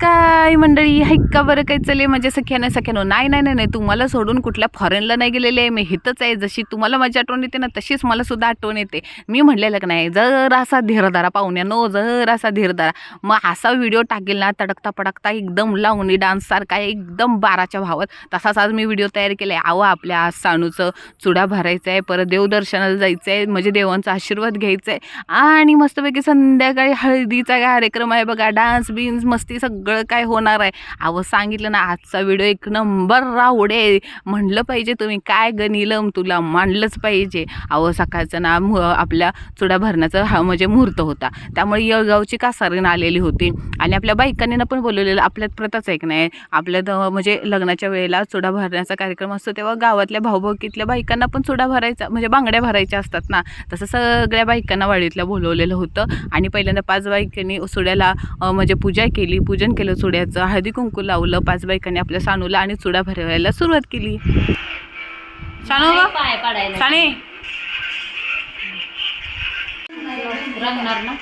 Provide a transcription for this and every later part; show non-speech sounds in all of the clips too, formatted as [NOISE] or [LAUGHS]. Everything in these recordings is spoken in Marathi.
काय मंडळी? हाय का बरं? काय चले माझ्या सख्याने सख्यानो. नाही नाही नाही नाही. तुम्हाला सोडून कुठल्या फॉरेनला नाही गेलेले आहे. मी हितच आहे. जशी तुम्हाला माझी आठवण येते ना तशीच मला सुद्धा आठवण येते. मी म्हणलेलं का नाही जर असा धीरधारा पाहुण्यानो जर असा धीरधारा. मग असा व्हिडिओ टाकेल ना तडकता पडकता एकदम लावणी डान्ससारखा एकदम बाराच्या भावात. तसाच आज मी व्हिडिओ तयार केला आहे अहो आपल्या आज सानूचं चुडा भरायचा आहे. परत देवदर्शनाला जायचं आहे. म्हणजे देवांचा आशीर्वाद घ्यायचा आहे. आणि मस्तपैकी संध्याकाळी हळदीचा कार्यक्रम आहे बघा. डान्स बिन्स मस्ती सगळं सगळं काय होणार आहे? अहो सांगितलं ना आजचा व्हिडिओ एक नंबर राहुडे म्हणलं पाहिजे तुम्ही काय गनिलम तुला मांडलंच पाहिजे. अहो सकाळचं ना मु आपल्या चुडा भरण्याचा हा म्हणजे मुहूर्त होता. त्यामुळे येळगावची कासारीन आलेली होती. आणि आपल्या बायकांनी पण बोलवलेलं आपल्यात प्रथाच एक नाही. आपल्यात म्हणजे लग्नाच्या वेळेला चुडा भरण्याचा कार्यक्रम असतो तेव्हा गावातल्या भाऊभाऊकीतल्या बायकांना पण चुडा भरायचा म्हणजे बांगड्या भरायच्या असतात ना. तसं सगळ्या बायकांना वाडीतल्या बोलवलेलं होतं. आणि पहिल्यांदा पाच बायकांनी सुड्याला म्हणजे पूजा केली. पूजन केलं चुड्याचं. हळदी कुंकू लावलं पाच बायकांनी आपल्या सानूला आणि चुडा भरवायला सुरुवात केली. सानू ग? पाय पाडायला. साने. रंगणार ना?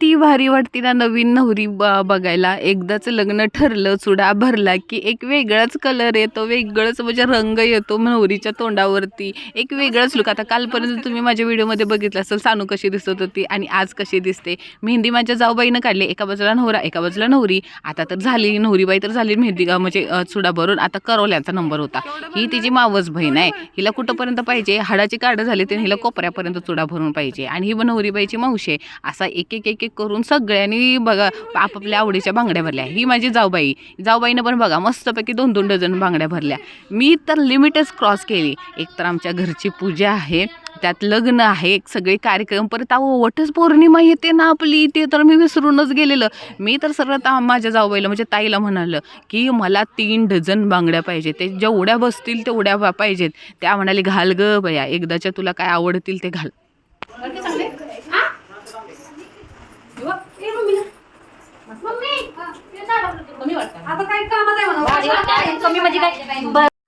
किती भारी वाटते ना नवीन नवरी ब बघायला. एकदाच लग्न ठरलं चुडा भरला की एक वेगळाच कलर येतो वेगळंच म्हणजे रंग येतो नवरीच्या तोंडावरती. एक वेगळाच लुक आता कालपर्यंत तुम्ही माझ्या व्हिडिओमध्ये बघितलं असेल सानू कशी दिसत होती आणि आज कशी दिसते. मेहंदी माझ्या जाऊबाईनं काढली एका बाजूला नवरा एका बाजूला नवरी. आता तर झाली नवरीबाई तर झाली मेहंदी अं, म्हणजे चुडा भरून. आता करवल्याचा नंबर होता. ही तिची मावस बहीण आहे. हिला कुठंपर्यंत पाहिजे? हाडाची काढ झाली तर हिला कोपऱ्यापर्यंत चुडा भरून पाहिजे. आणि ही नवरीबाईची मावशी आहे. असा एक एक एक एक करून सगळ्यांनी बघा आपापल्या आवडीच्या बांगड्या भरल्या. ही माझी जाऊबाई. जाऊबाईनं पण बघा मस्तपैकी दोन दोन डझन बांगड्या भरल्या. मी तर लिमिटच क्रॉस केली. एक तर आमच्या घरची पूजा आहे त्यात लग्न आहे एक सगळे कार्यक्रम परत अहो वटच पौर्णिमा येते ना आपली ते तर मी विसरूनच गेलेलं. मी तर सरळ ता माझ्या जाऊबाईला म्हणजे ताईला म्हणालं की मला तीन डझन बांगड्या पाहिजे ते जेवढ्या बसतील तेवढ्या पाहिजेत. त्या म्हणाले घाल ग बया एकदाच्या तुला काय आवडतील ते घाल.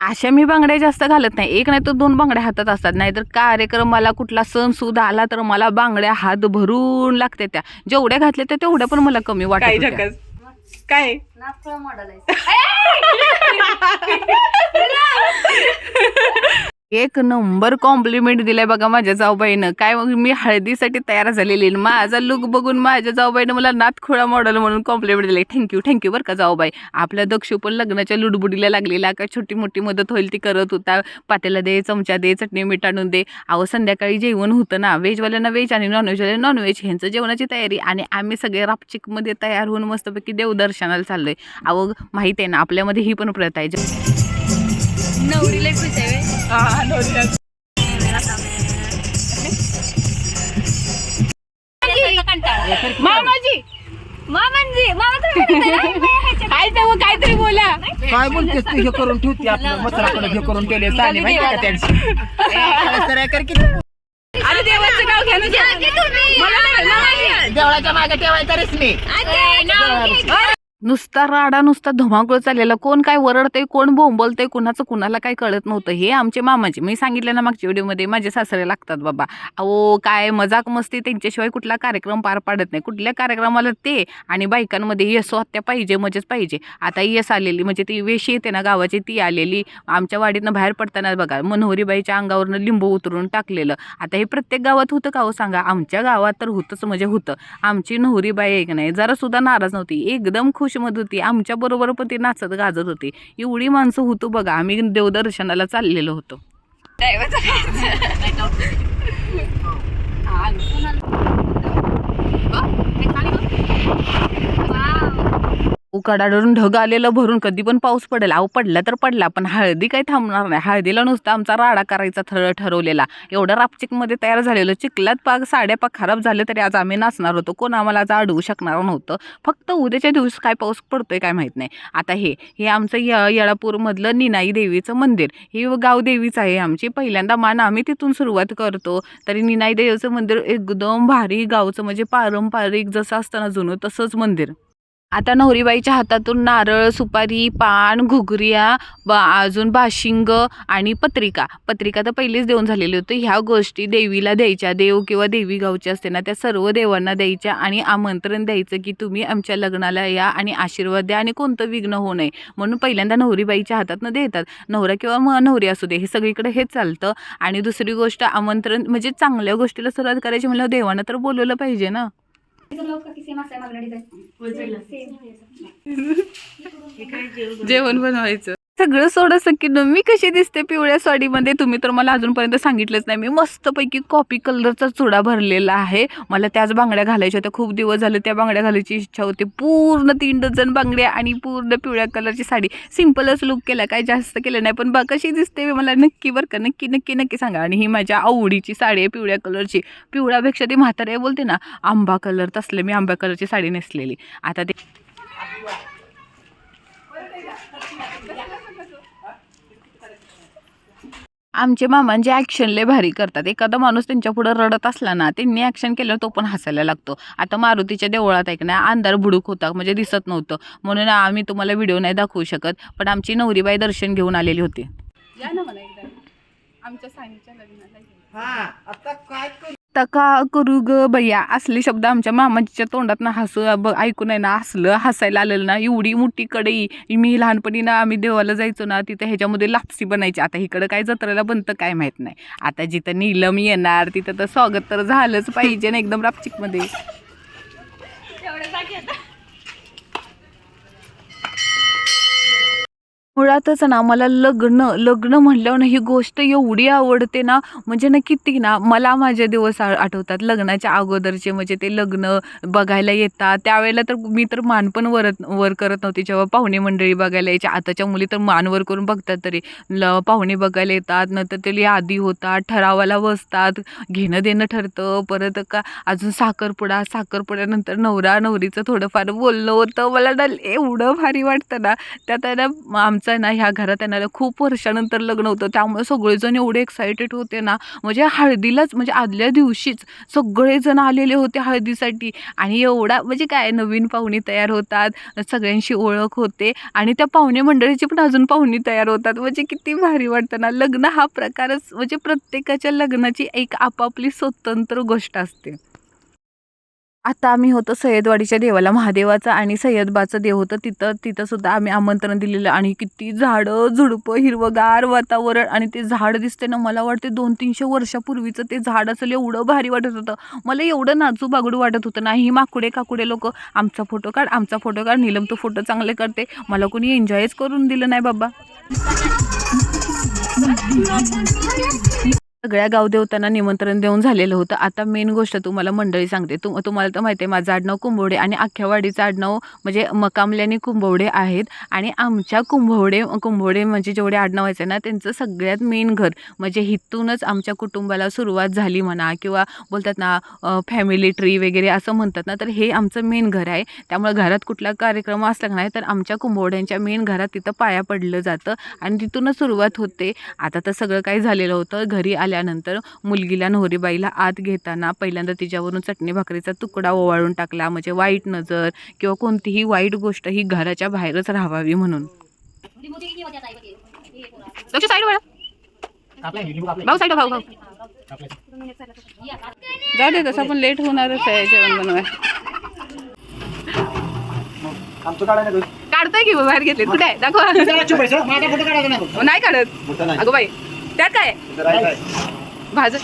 अशा मी बांगड्या जास्त घालत नाही. एक नाही तर दोन बांगड्या हातात असतात. नाहीतर कार्यक्रमाला कुठला सण सुद्धा आला तर मला बांगड्या हात भरून लागते त्या. जेवढ्या घातल्या त्या तेवढ्या पण मला कमी वाटत. काय नागपूर मॉडेल आहे. [LAUGHS] [LAUGHS] [LAUGHS] एक नंबर कॉम्प्लिमेंट दिलाय बघा माझ्या जाऊबाईनं. काय मग मी हळदीसाठी तयार झालेली माझा लुक बघून माझ्या जाऊबाईनं मला नाथखोळा मॉडेल म्हणून कॉम्प्लिमेंट दिले थँक्यू थँक्यू बरं का जाऊबाई. आपल्या दक्ष पण लग्नाच्या लुडबुडीला लागलेला. काय छोटी मोठी मदत होईल ती करत होता. पातेला दे चमचा दे चटणी मीठ आणून दे. अहो संध्याकाळी जेवण होतं ना. व्हेजवाल्यांना व्हेज आणि नॉनव्हेजवाल्या नॉनव्हेज ह्यांचं जेवणाची तयारी. आणि आम्ही सगळे रापचिकमध्ये तयार होऊन मस्तपैकी देवदर्शनाला चाललोय. अहो माहिती आहे ना आपल्यामध्ये ही पण प्रथा आहे. नवरीला खुश आहे मामाजी. मामांजी मामा तुम्ही [LAUGHS] काय तेव्हा काहीतरी बोला. काय बोलतेस तू? हे करून ठेवते आपल्या मसराकडे हे करून केले चालेल माहिती का त्यांची? सरळ कर की. अरे देवाचं नाव घ्या ना. देवळाच्या मागे ठेवायचा रेसमी नुसता राडा नुसता धुमाकूळ चाललेला. कोण काय वरडतंय कोण बोंबलतंय कुणाचं कुणाला काय कळत नव्हतं. हे आमचे मामाचे मी सांगितलं ना मागच्या व्हिडिओमध्ये माझे सासरे लागतात बाबा. अहो काय मजाक मस्ती त्यांच्याशिवाय कुठला कार्यक्रम पार पाडत नाही. कुठल्या कार्यक्रमाला ते आणि बायकांमध्ये यश हत्या पाहिजे मजेच पाहिजे. आता यश आलेली म्हणजे ती वेशी येते ना गावाची ती आलेली. आमच्या वाडीतनं बाहेर पडताना बघा मनोहरीबाईच्या अंगावरनं लिंबू उतरून टाकलेलं. आता हे प्रत्येक गावात होतं का हो सांगा? आमच्या गावात तर होतंच म्हणजे होतं. आमची नवरीबाई एक नाही? जरासुद्धा नाराज नव्हती. एकदम खुशमत होती. आमच्या बरोबर पण ती नाचत गाजत होती. एवढी माणसं होतो बघा आम्ही देवदर्शनाला चाललेलो होतो. उकाडाडून ढग आलेलं भरून कधी पण पाऊस पडेल. अहो पडला तर पडला पण हळदी काही थांबणार नाही. हळदीला नुसता आमचा राडा करायचा थर ठरवलेला. एवढं रापचिकमध्ये तयार झालेलं. चिखलात पाक साड्या खराब झाले तरी आज आम्ही नाचणार होतो. कोण आम्हाला आज अडवू शकणार नव्हतं. फक्त उद्याच्या दिवस काय पाऊस पडतोय काय माहीत नाही. आता हे हे आमचं य येळापूरमधलं निनाई देवीचं मंदिर. हे गाव देवीच आहे आमची. पहिल्यांदा मान आम्ही तिथून सुरुवात करतो. तरी निनाई देवीचं मंदिर एकदम भारी गावचं म्हणजे पारंपरिक जसं असतं ना जुनं तसंच मंदिर. आता नवरीबाईच्या हातातून नारळ सुपारी पान घुगऱ्या बा अजून भाशिंग आणि पत्रिका. पत्रिका तर पहिलीच देऊन झालेली होती. ह्या गोष्टी देवीला द्यायच्या. देव किंवा देवी गावची असते ना त्या सर्व देवांना द्यायच्या आणि आमंत्रण द्यायचं की तुम्ही आमच्या लग्नाला या आणि आशीर्वाद द्या आणि कोणतं विघ्न होऊ नये. म्हणून पहिल्यांदा नवरीबाईच्या हातातनं देतात. नवरा किंवा म नवरी असू दे हे सगळीकडे हेच चालतं. आणि दुसरी गोष्ट आमंत्रण म्हणजे चांगल्या गोष्टीला सुरुवात करायची म्हणल्यावर देवानं तर बोलवलं पाहिजे ना. जेवण बनवायचं. सगळं सोडा सकीनं मी कशी दिसते पिवळ्या साडीमध्ये? तुम्ही तर मला अजूनपर्यंत सांगितलंच नाही. मी मस्तपैकी कॉपी कलरचा चुडा भरलेला आहे. मला त्याच बांगड्या घालायच्या होत्या. खूप दिवस झाले त्या बांगड्या घालायची इच्छा होती. पूर्ण तीन डझन बांगड्या आणि पूर्ण पिवळ्या कलरची साडी. सिम्पलच लुक केला. काय जास्त केलं नाही. पण बा कशी दिसते मला नक्की बरं का? नक्की नक्की नक्की सांगा. आणि ही माझ्या आवडीची साडी आहे पिवळ्या कलरची पिवळ्यापेक्षा ती म्हातारे बोलते ना आंबा कलर तसले मी आंबा कलरची साडी नेसलेली. आता ते आमचे मामांचे ॲक्शन लय भारी करतात. एखादा माणूस त्यांच्या पुढे रडत असला ना त्यांनी ॲक्शन केलं तो पण हसायला लागतो. आता मारुतीच्या देवळात ऐक ना अंधार बुडूक होता म्हणजे दिसत नव्हतं. म्हणून आम्ही तुम्हाला व्हिडिओ नाही दाखवू शकत पण आमची नवरीबाई दर्शन घेऊन आलेली होती. या ना मला एकदा. आमच्या सानीच्या लग्नाला आता काय करू? आता का करू ग बया असले शब्द आमच्या मामाच्या तोंडात ना हसू ऐकून आहे ना असलं हसायला आलेलं ना एवढी मोठी कढई. मी लहानपणी ना आम्ही देवाला जायचो ना तिथं ह्याच्यामध्ये लापसी बनायची. आता इकडं काय जत्रेला बनतं काय माहीत नाही. आता जिथं नीलम येणार तिथं तर स्वागत तर झालंच पाहिजे ना एकदम रापचिकमध्ये. मुळातच ना मला लग्न लग्न म्हटल्यावर ना ही गोष्ट एवढी आवडते ना म्हणजे ना किती ना मला माझे दिवस आ- आठवतात. लग्नाच्या अगोदरचे म्हणजे ते लग्न बघायला येतात. त्यावेळेला तर मी तर मान पण वरत वर करत नव्हती. जेव्हा पाहुणे मंडळी बघायला यायची आताच्या मुली तर मान वर करून बघतात तरी. ल पाहुणे बघायला येतात नंतर ते यादी होतात ठरावाला बसतात घेणं देणं ठरतं परत का अजून साखरपुडा साखरपुड्यानंतर नवरा नवरीचं थोडंफार बोलणं होतं. मला ना एवढं भारी वाटतं ना त्यात ना आमचं आमचं आहे ना ह्या घरात येणाऱ्या खूप वर्षानंतर लग्न होतं. त्यामुळे सगळेजण एवढे एक्सायटेड होते ना. म्हणजे हळदीलाच म्हणजे आदल्या दिवशीच सगळेजण आलेले होते हळदीसाठी. आणि एवढा म्हणजे काय नवीन पाहुणे तयार होतात सगळ्यांशी ओळख होते. आणि त्या पाहुणे मंडळीची पण अजून पाहुणी तयार होतात. म्हणजे किती भारी वाटतं ना. लग्न हा प्रकारच म्हणजे प्रत्येकाच्या लग्नाची एक आपापली स्वतंत्र गोष्ट असते. आता आम्ही होतो सय्यदवाडीच्या देवाला महादेवाचं आणि सय्यदबाचं देव होतं. तिथं तिथं सुद्धा आम्ही आमंत्रण दिलेलं आणि किती झाडं झुडपं हिरवगार वातावरण आणि ते झाड दिसते ना मला वाटते दोन तीनशे वर्षापूर्वीचं ते झाड असेल एवढं भारी वाटत होतं. मला एवढं नाचू बागडू वाटत होतं. नाही माकुडे काकुडे लोक आमचा फोटो काढ आमचा फोटो काढ नीलम तो फोटो चांगले करते. मला कोणी एन्जॉयच करून दिलं नाही बाबा. सगळ्या गावदेवतांना निमंत्रण देऊन झालेलं होतं. आता मेन गोष्ट तुम्हाला मंडळी सांगते. तुम तुम्हाला तर माहिती आहे माझं आडनाव कुंभवडे आणि अख्ख्या वाडीचं आडनाव म्हणजे मकामल्याने कुंभवडे आहेत. आणि आमच्या कुंभवडे कुंभवडे म्हणजे जेवढे आडनाव आहे ना त्यांचं सगळ्यात मेन घर. म्हणजे हिथूनच आमच्या कुटुंबाला सुरुवात झाली म्हणा किंवा बोलतात ना फॅमिली ट्री वगैरे असं म्हणतात ना तर हे आमचं मेन घर आहे. त्यामुळे घरात कुठला कार्यक्रम असला नाही तर आमच्या कुंभवड्यांच्या मेन घरात तिथं पाया पडलं जातं आणि तिथूनच सुरुवात होते. आता तर सगळं काही झालेलं होतं. घरी आल्या आल्यानंतर मुलगीला नवरीबाईला आत घेताना पहिल्यांदा तिच्यावरून चटणी भाकरीचा तुकडा ओवाळून टाकला. म्हणजे वाईट नजर किंवा कोणतीही वाईट गोष्ट ही घराच्या बाहेरच राहावी म्हणून. भाऊ साईड भाऊ भाऊ. जाऊ दे तसं पण लेट होणारच आहे जेवण बनवाय काढताय की बाहेर घेतले कुठे दाखवा. नाही. काढत. अगो बाई त्यात काय? भाजत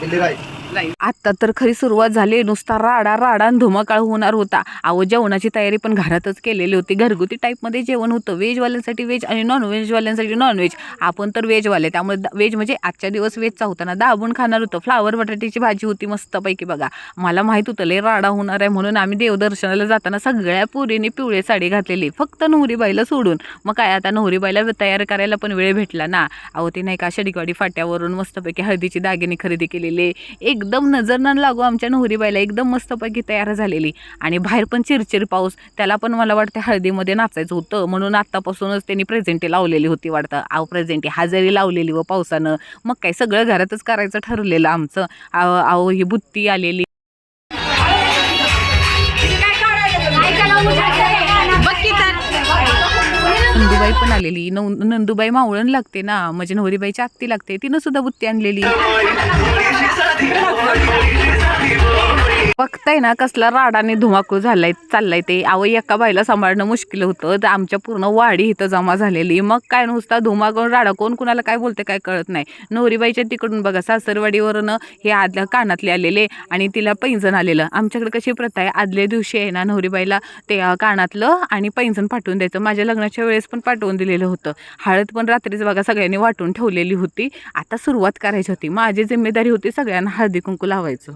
दिल्ली राईस नाही. आता तर खरी सुरुवात झाली नुसता राडा राडा आणि धुमाकाळ होणार होता. अहो जेवणाची तयारी पण घरातच केलेली होती. घरगुती टाईपमध्ये जेवण होतं. व्हेजवाल्यांसाठी व्हेज आणि नॉन व्हेजवाल्यांसाठी नॉनव्हेज. आपण तर व्हेजवाले. त्यामुळे व्हेज म्हणजे आजच्या दिवस व्हेजचा होता ना. दाबून खाणार होतं. फ्लावर बटाट्याची भाजी होती मस्तपैकी बघा. मला माहीत होतं लय राडा होणार आहे म्हणून आम्ही देवदर्शनाला जाताना सगळ्या पुरीने पिवळे साडी घातलेली. फक्त नवरीबाईला सोडून. मग काय आता नवरीबाईला तयार करायला पण वेळ भेटला ना. अहो ते नाही का शडीगाडी फाट्यावरून मस्तपैकी हळदीची दागिने खरेदी केलेले. एक एकदम नजर न लागू आमच्या नवरीबाईला एकदम मस्तपैकी तयार झालेली. आणि बाहेर पण चिरचिर पाऊस. त्याला पण मला वाटतं हळदीमध्ये नाचायचं होतं. म्हणून आत्तापासूनच त्यांनी प्रेझेंटी लावलेली होती वाटतं. आव प्रेझेंटी हजेरी लावलेली व पावसानं मग काय सगळं घरातच करायचं ठरलेलं आमचं. आव आव ही बुत्ती आलेली. नंदुबाई पण आलेली. नौ नंदुबाई मावळण लागते ना. म्हणजे नवरीबाईची आत्ती लागते. तिनं सुद्धा बुत्ती आणलेली. [LAUGHS] बघताय ना कसला राडाने धुमाकूळ झालाय चाललाय ते. अहो एका बाईला सांभाळणं मुश्किल होतं. तर आमच्या पूर्ण वाडी इथं जमा झालेली. मग काय नुसता धुमाकूळ राडा कोण कुणाला काय बोलते काय कळत नाही. नवरीबाईच्या तिकडून बघा सासरवाडीवरून हे आदल्या कानातले आलेले आणि तिला पैंजण आलेलं. आमच्याकडे कशी प्रथा आहे? आदल्या दिवशी आहे ना नवरीबाईला ते कानातलं आणि पैंजण पाठवून द्यायचं. माझ्या लग्नाच्या वेळेस पण पाठवून दिलेलं होतं. हळद पण रात्रीच बघा सगळ्यांनी वाटून ठेवलेली होती. आता सुरुवात करायची होती. माझी जिम्मेदारी होती सगळ्यांना हळदी कुंकू लावायचं.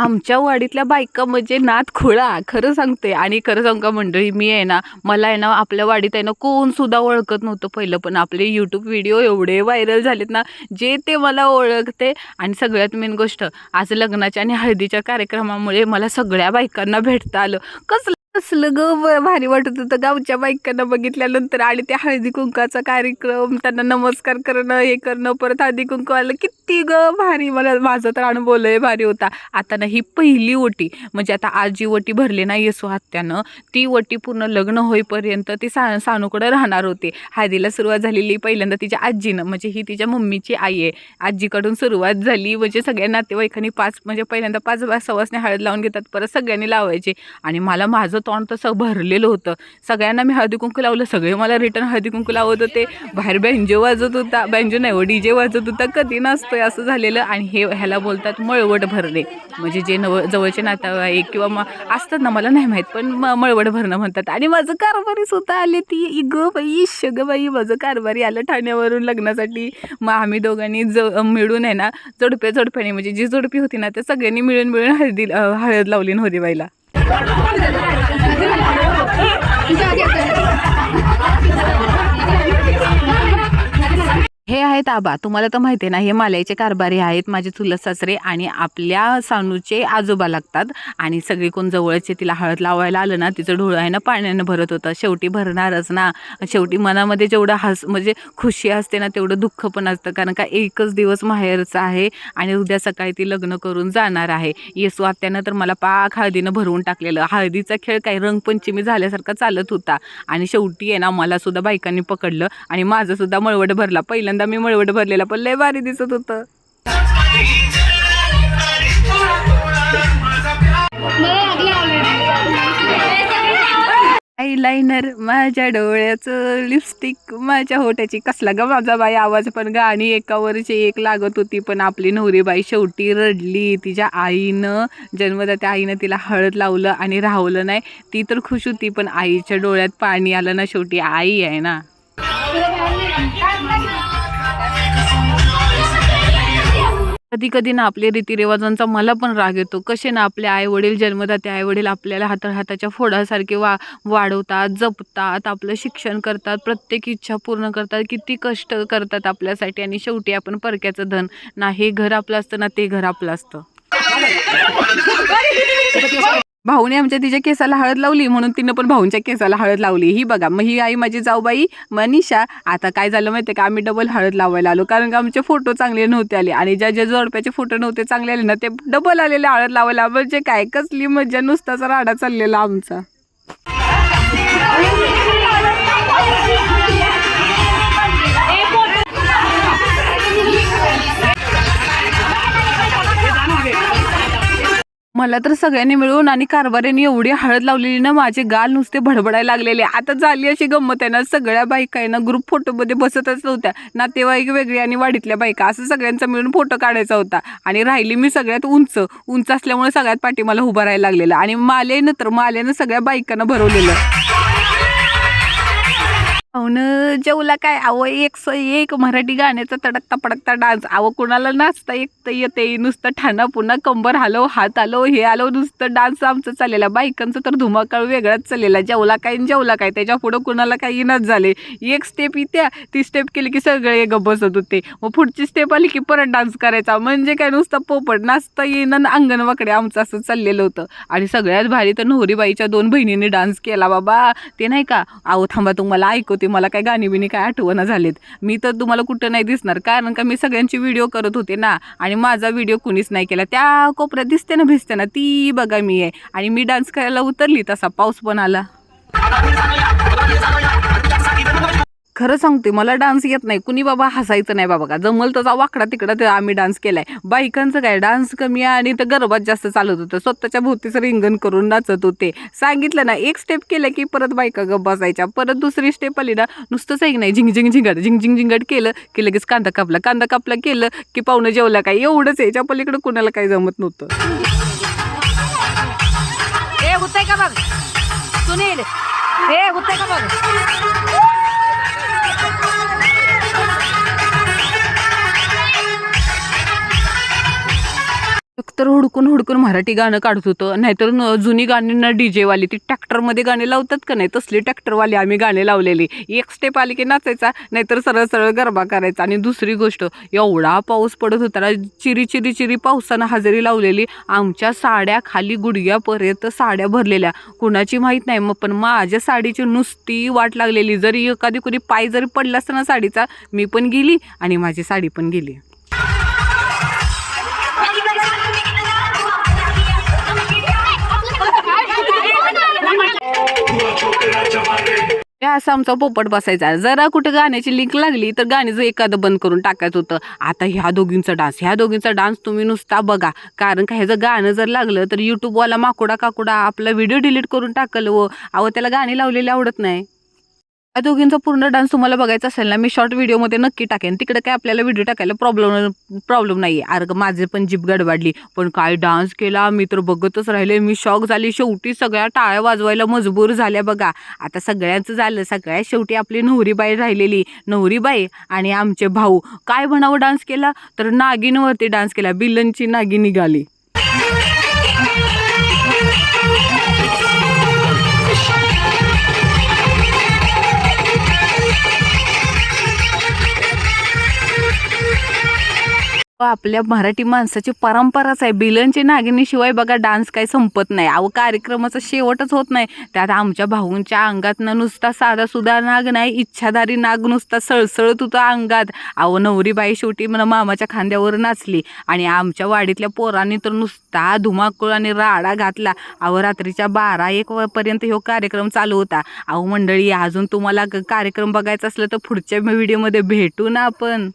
आमच्या वाडीतल्या बायका म्हणजे नात खुळा खरं सांगते. आणि खरं सांग का मंडळी मी आहे ना मला आहे ना आपल्या वाडीत आहे ना कोण सुद्धा ओळखत नव्हतं पहिलं. पण आपले यूट्यूब व्हिडिओ एवढे व्हायरल झालेत ना जे ते मला ओळखते. आणि सगळ्यात मेन गोष्ट आज लग्नाच्या आणि हळदीच्या कार्यक्रमामुळे मला सगळ्या बायकांना भेटता आलं. कसलं कसलं ग भारी वाटत होतं. गावच्या बायकांना बघितल्यानंतर आणि त्या हळदी कुंकाचा कार्यक्रम त्यांना नमस्कार करणं हे करणं परत हळदी कुंकू आलं. किती ग भारी. मला माझा तर अनुभव लय भारी होता. आता ना ही पहिली ओटी म्हणजे आता आज जी ओटी भरली ना येसू हत्यानं ती ओटी पूर्ण लग्न होईपर्यंत ती सा सानूकडं राहणार होती. हळदीला सुरुवात झालेली पहिल्यांदा तिच्या आजीनं म्हणजे ही तिच्या मम्मीची आई आहे. आजीकडून सुरुवात झाली म्हणजे सगळ्या नातेवाईकांनी पाच म्हणजे पहिल्यांदा पाच बा- सवासने हळद लावून घेतात परत सगळ्यांनी लावायची. आणि मला माझं तोंड तसं भरलेलं होतं. सगळ्यांना मी हळदी कुंकू लावलं सगळे मला रिटर्न हळदी कुंकू लावत होते. बाहेर बँजो वाजत होता बँजो नाही व डी जे वाजत होता कधी नसतोय असं झालेलं आणि हे ह्याला बोलतात मळवट भरणे. म्हणजे जे नव जवळचे नातेवाईक किंवा मग असतात ना मला नाही माहीत पण म मळवट भरणं म्हणतात. आणि माझं कारभारी सुद्धा आले ती. इ बाई शग बाई माझं कारभारी आलं ठाण्यावरून लग्नासाठी. मग आम्ही दोघांनी ज मिळून आहे ना जोडप्या जोडप्याने म्हणजे जी जोडपी होती ना त्या सगळ्यांनी मिळून मिळून हळदी हळद लावली नव्हती बाईला. 你这样垫 हे आहेत आबा. तुम्हाला तर माहिती आहे ना हे माल्याचे कारभारी आहेत माझे चुलत सासरे आणि आपल्या सानूचे आजोबा लागतात. आणि सगळी कोण जवळचे तिला हळद लावायला आलं ना तिचं डोळं आहे ना पाण्यानं भरत होतं. शेवटी भरणारच ना. शेवटी मनामध्ये जेवढं हस म्हणजे खुशी असते ना तेवढं दुःख पण असतं. कारण का एकच दिवस माहेरचा आहे आणि उद्या सकाळी ती लग्न करून जाणार आहे. येसू आत्यानं तर मला पाक हळदीनं भरवून टाकलेलं. हळदीचा खेळ काही रंगपंचमी झाल्यासारखा चालत होता. आणि शेवटी आहे ना मला सुद्धा बायकांनी पकडलं आणि माझंसुद्धा मळवट भरला. पहिल्यांदा मी मळवट भरलेला पण लय भारी दिसत होतं. आयलाइनर माझ्या डोळ्याचं लिपस्टिक माझ्या होट्याची कसला ग माझा बाई आवाज पण गाणी एकावरची एक लागत होती पण आपली नवरी बाई शेवटी रडली. तिच्या आईनं जन्मदात्या आईनं तिला हळद लावलं आणि राहवलं नाही. ती तर खुश होती पण आईच्या डोळ्यात पाणी आलं ना शेवटी. आई आहे ना. कधी कधी ना आपले रीतिरिवाजांचा मला पण राग येतो. कसे ना आपले आई वडील जन्मदाते आई वडील आपल्याला हाता हाताच्या फोडासारखे वा वाढवतात जपतात आपलं शिक्षण करतात प्रत्येक इच्छा पूर्ण करतात. किती कष्ट करतात आपल्यासाठी आणि शेवटी आपण परक्याचं धन. ना हे घर आपलं असतं ना ते घर आपलं असतं. भाऊने आमच्या तिच्या केसाला हळद लावली म्हणून तिनं पण भाऊंच्या केसाला हळद लावली. ही बघा मग ही आई माझी जाऊबाई मनीषा आता काय झालं माहिती का? आम्ही डबल हळद लावायला आलो कारण का आमचे फोटो चांगले नव्हते आले. आणि ज्या ज्या जोडप्याचे फोटो नव्हते चांगले आले ना ते डबल आलेले हळद लावायला. म्हणजे काय? कसली मज्जा नुसताचा राडा चाललेला आमचा. मला तर सगळ्यांनी मिळून आणि कारभाऱ्यांनी एवढी हळद लावलेली ना माझे गाल नुसते भडबडायला लागलेले. आता झाली अशी गंमत आहे ना सगळ्या बायका आहे ना ग्रुप फोटोमध्ये बसतच नव्हत्या. नातेवाईक वेगळी आणि वाढीतल्या बायका. असं सगळ्यांचा मिळून फोटो काढायचा होता. आणि राहिली मी सगळ्यात उंच. उंच असल्यामुळे सगळ्यात पाठी मला उभा राहायला लागलेलं. आणि मालेनं तर माल्यानं सगळ्या बायकांना भरवलेलं. अवन जेवला काय? अहो एक स एक मराठी गाण्याचा तडकता पडकता डान्स. अहो कुणाला नाचता एक तर येते नुसतं ठाणा पुन्हा कंबर हलव हात आलो हे आलो नुसतं डान्स आमचं चाललेला. बायकांचं तर धुमाकाळ वेगळाच चाललेला. जेवला काय आणि जेवला काय त्याच्या पुढं कुणाला काही येणंच झाले. एक स्टेप इत्या ती स्टेप केली की सगळे गप बसत होते. मग पुढची स्टेप आली की परत डान्स करायचा. म्हणजे काय नुसतं पोपट नाचता येईन अंगणवाकडे आमचं असं चाललेलं होतं. आणि सगळ्यात भारी तर नोहरीबाईच्या दोन बहिणींनी डान्स केला बाबा. ते नाही का? अहो थांबा तुम्हाला होती मला काय गाणी बिणी काय आठवणं झालेत. मी तर तुम्हाला कुठं नाही दिसणार कारण का मी सगळ्यांची व्हिडिओ करत होते ना आणि माझा व्हिडिओ कुणीच नाही केला. त्या कोपऱ्यात दिसते ना भिजते ना ती बघा मी आहे. आणि मी डान्स करायला उतरली तसा पाऊस पण आला. खरं सांगते मला डान्स येत नाही. कुणी बाबा हसायचं नाही बाबा का? जमल तसा वाकडा तिकडा ते आम्ही डान्स केलाय. बायकांचं काय? डान्स कमी आहे आणि तर गर्भात जास्त चालत होतं. स्वतःच्या भोवतीचं रिंगण करून नाचत होते. सांगितलं ना एक स्टेप केलं की परत बायका गप बसायच्या. परत दुसरी स्टेप आली ना नुसतंच ऐक नाही. झिंग झिंग झिंगाट झिंग झिंग झिंगट केलं की लगेच कांदा कापला. कांदा कापला केलं की पाहुणं जेवलं काय? एवढंच याच्या पलीकडे कुणाला काही जमत नव्हतं. हे होतंय का बघ? सुनील हे होतंय का बघ? तर हुडकून हुडकून मराठी गाणं काढत होतं. नाहीतर न- जुनी गाणींना डी जेवाली ती ट्रॅक्टरमध्ये गाणे लावतात का नाही? तसली ट्रॅक्टरवाली आम्ही गाणे लावलेली. एक स्टेप आली की नाचायचा नाहीतर सरळ सरळ गरबा करायचा. आणि दुसरी गोष्ट एवढा पाऊस पडत होता ना चिरी चिरी चिरी पावसानं हजेरी लावलेली. आमच्या साड्या खाली गुडघ्यापर्यंत साड्या भरलेल्या. कुणाची माहीत नाही मग पण माझ्या साडीची नुसती वाट लागलेली. जरी एखादी कुणी पाय जरी पडला असताना साडीचा मी पण गेली आणि माझी साडी पण गेली. असं आमचा पोपट बसायचा. जरा कुठे गाण्याची लिंक लागली तर गाण्याचं एखादं बंद करून टाकायचं होतं. आता ह्या दोघींचा डान्स ह्या दोघींचा डान्स तुम्ही नुसता बघा. कारण का ह्याचं गाणं जर लागलं तर यूट्यूबवाला माकोडा काकुडा आपला व्हिडिओ डिलीट करून टाकल व अहो त्याला गाणी लावलेली आवडत नाही. या दोघींचा पूर्ण डान्स तुम्हाला बघायचा असेल ना मी शॉर्ट व्हिडिओमध्ये नक्की टाकेन. तिकडे काय आपल्याला व्हिडिओ टाकायला प्रॉब्लेम प्रॉब्लेम नाही आहे अर्ग माझे पण जीप गडबडली. पण काय डान्स केला? मी तर बघतच राहिले. मी शॉक झाली. शेवटी सगळ्या टाळ्या वाजवायला मजबूर झाल्या बघा. आता सगळ्यांचं झालं. सगळ्यात शेवटी आपली नवरीबाई राहिलेली. नवरीबाई आणि आमचे भाऊ. काय म्हणावं डान्स केला? तर नागिनवरती डान्स केला. बिलनची नागी निघाली. आपल्या मराठी माणसाची परंपराच आहे. बिलनचे नागिनीशिवाय बघा डान्स काही संपत नाही. अहो कार्यक्रमाचा शेवटच होत नाही. त्यात आमच्या भाऊंच्या अंगातनं नुसता साधासुद्धा नाग नाही इच्छाधारी नाग नुसता सळसळत होता अंगात. अहो नवरी बाई शेवटी मला मामाच्या खांद्यावर नाचली आणि आमच्या वाडीतल्या पोरांनी तर नुसता धुमाकूळ आणि राडा घातला. अहो रात्रीच्या बारा एक पर्यंत ह्यो कार्यक्रम चालू होता. अहो मंडळी अजून तुम्हाला कार्यक्रम बघायचा असलं तर पुढच्या व्हिडिओमध्ये भेटू ना आपण.